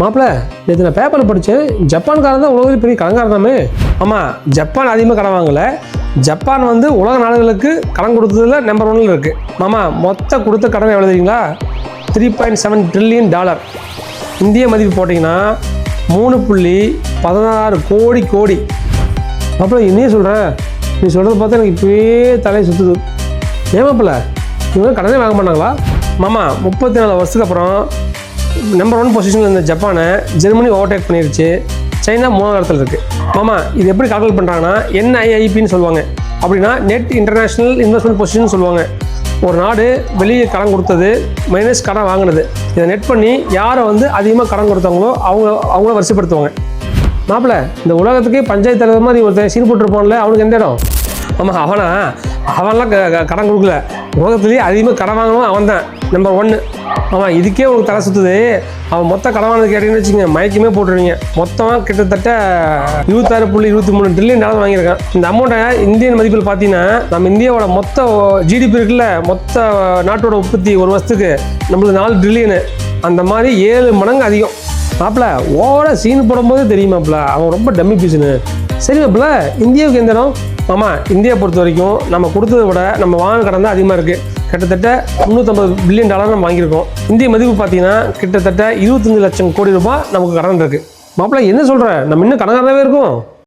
மாப்பிள்ள நேற்று நான் பேப்பரில் படித்தேன் ஜப்பான்காரன் தான் உலகத்தில் பெரிய கடன்காரனாமே ஆமாம் ஜப்பான் அதிகமாக கடன் வாங்கலை. ஜப்பான் வந்து உலக நாடுகளுக்கு கடன் கொடுத்ததுல நம்பர் ஒன்னில் இருக்குது மாமா மொத்த கொடுத்த கடன் எவ்வளோ தெரியுங்களா? Three point seven trillion dollar இந்திய மதிப்பு போட்டிங்கன்னா மூணு புள்ளி பதினாறு கோடி கோடி. மாப்பிள என்னையே சொல்கிறேன் நீ சொல்கிறத பார்த்தா எனக்கு இப்போயே தலையை சுற்றுது ஏன் மாப்பிள்ள இவங்க கடனே வாங்க மாட்டாங்களா? மாமா முப்பத்தி நாலு வருஷத்துக்கு அப்புறம் நம்பர் ஒன் பொசிஷனில் இருந்த ஜப்பானை ஜெர்மனி ஓவர்டேக் பண்ணிருச்சு. சைனா மூணாவது இடத்துல இருக்குது மாமா இது எப்படி கால்குலேட் பண்ணுறாங்கன்னா என்ஐஐபின்னு சொல்லுவாங்க. அப்படின்னா நெட் இன்டர்நேஷ்னல் இன்வெஸ்ட்மெண்ட் பொசிஷன் சொல்லுவாங்க. ஒரு நாடு வெளியே கடன் கொடுத்தது மைனஸ் கடன் வாங்கினது. இதை நெட் பண்ணி யாரை வந்து அதிகமாக கடன் கொடுத்தாங்களோ அவங்க அவங்கள வரிசைப்படுத்துவாங்க. மாப்பிள்ள இந்த உலகத்துக்கே பஞ்சாயத்து தலைவர் மாதிரி ஒருத்தன் சீன் போட்டுருப்பான்ல அவனுக்கு எந்த இடம்? ஆமாம் அவனா? அவன்லாம் க- க- கடன் கொடுக்கல. உலகத்துலேயே அதிகமாக கடன் வாங்கணும் அவன் தான் நம்பர் ஒன்று ஆமாம் இதுக்கே ஒரு தலை சுற்றுது அவன் மொத்த கடன் வாங்கினது கேட்டீங்கன்னு வச்சுங்க மயக்கமே போட்டுருவீங்க. மொத்தமாக கிட்டத்தட்ட இருபத்தாறு புள்ளி இருபத்தி மூணு ட்ரில்லியன் டாலர் வாங்கியிருக்கான். இந்த அமௌண்ட்டை இந்தியன் மதிப்பில் பார்த்தீங்கன்னா நம்ம இந்தியாவோட மொத்த ஜிடிபி இருக்குல்ல மொத்த நாட்டோட உற்பத்தி ஒரு வருஷத்துக்கு நம்மளுக்கு நாலு ட்ரில்லியனு அந்த மாதிரி ஏழு மடங்கு அதிகம். மாப்பிள ஓவராக சீன் போடும்போது தெரியுமாப்பிள அவன் ரொம்ப டம்மி பீஸுன்னு சரி மாப்பிள இந்தியாவுக்கு எந்த இடம்? ஆமாம் இந்தியா பொறுத்த வரைக்கும் நம்ம கொடுத்ததை விட நம்ம வாங்க கடன் தான் அதிகமாக இருக்குது கிட்டத்தட்ட முந்நூற்றம்பது பில்லியன் டாலர் நம்ம வாங்கியிருக்கோம். இந்திய மதிப்பு பார்த்தீங்கன்னா கிட்டத்தட்ட இருபத்தஞ்சு லட்சம் கோடி ரூபாய் நமக்கு கடன் இருக்குது மாப்பிள என்ன சொல்கிற நம்ம இன்னும் கடனாகவே இருக்கும்.